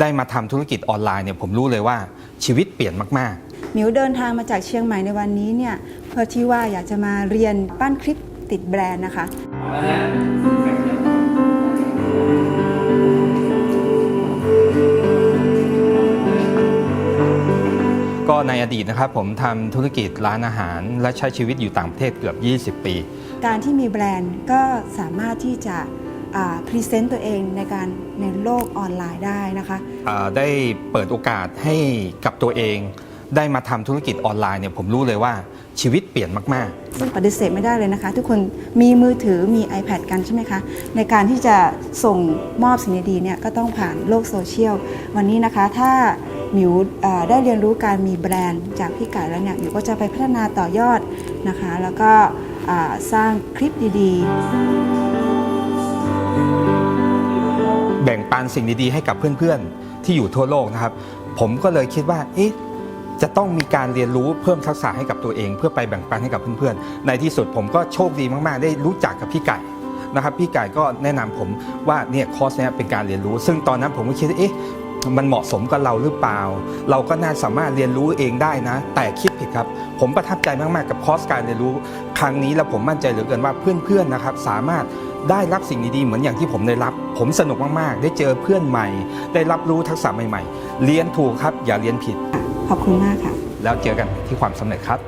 ได้มาทำธุรกิจออนไลน์เนี่ยผมรู้เลยว่าชีวิตเปลี่ยนมาก หมิวเดินทางมาจากเชียงใหม่ในวันนี้เนี่ยเพื่อที่ว่าอยากจะมาเรียนปั้นคลิปติดแบรนด์นะคะ ๆ ก็ในอดีตนะครับผมทำธุรกิจร้านอาหาร และใช้ชีวิตอยู่ต่างประเทศเกือบ 20 ปี การที่มีแบรนด์ก็สามารถที่จะ พรีเซนต์ตัวเองในการในโลกออนไลน์ได้นะคะอ่าได้เปิดโอกาสให้กับตัวเอง ได้มาทำธุรกิจออนไลน์เนี่ยผมรู้เลยว่าชีวิตเปลี่ยนมากซึ่งปฏิเสธไม่ได้เลยนะคะ ทุกคนมีมือถือมี iPad กันใช่ไหมคะ ในการที่จะส่งมอบสิ่งดีๆเนี่ยก็ต้องผ่านโลกโซเชียล วันนี้นะคะถ้าหมิวเอ่อได้เรียนรู้การมีแบรนด์จากพี่ไก่แล้วเนี่ยหมิวก็จะไปพัฒนาต่อยอดนะคะ แล้วก็อ่าสร้างคลิปดีๆ แบ่งปันสิ่งดีๆให้กับเพื่อนๆ ที่อยู่ทั่วโลกนะครับ ผมก็เลยคิดว่าเอ๊ะจะต้องมีการเรียนรู้เพิ่มทักษะให้กับตัวเอง เพื่อไปแบ่งปันให้กับเพื่อนๆ ในที่สุดผมก็โชคดีมากๆ ได้รู้จักกับพี่ไก่นะครับพี่ไก่ก็แนะนำผมว่าเนี่ยคอร์สเนี้ยเป็นการเรียนรู้ ซึ่งตอนนั้นผมก็คิดว่าเอ๊ะมันเหมาะสมกับเราหรือเปล่า เราก็น่าสามารถเรียนรู้เองได้นะ แต่คิดผิดครับ ผมประทับใจมาก ๆ กับคอร์สการเรียนรู้ครั้งนี้ แล้วผมมั่นใจเหลือเกินว่าเพื่อน ๆ นะครับ สามารถ ได้รับสิ่งดีๆ เหมือนอย่างที่ผมได้รับ ผมสนุกมากๆ ได้เจอเพื่อนใหม่ ได้รับรู้ทักษะใหม่ๆ เรียนถูกครับ อย่าเรียนผิด ขอบคุณมากค่ะ แล้วเจอกันที่ความสำเร็จครับ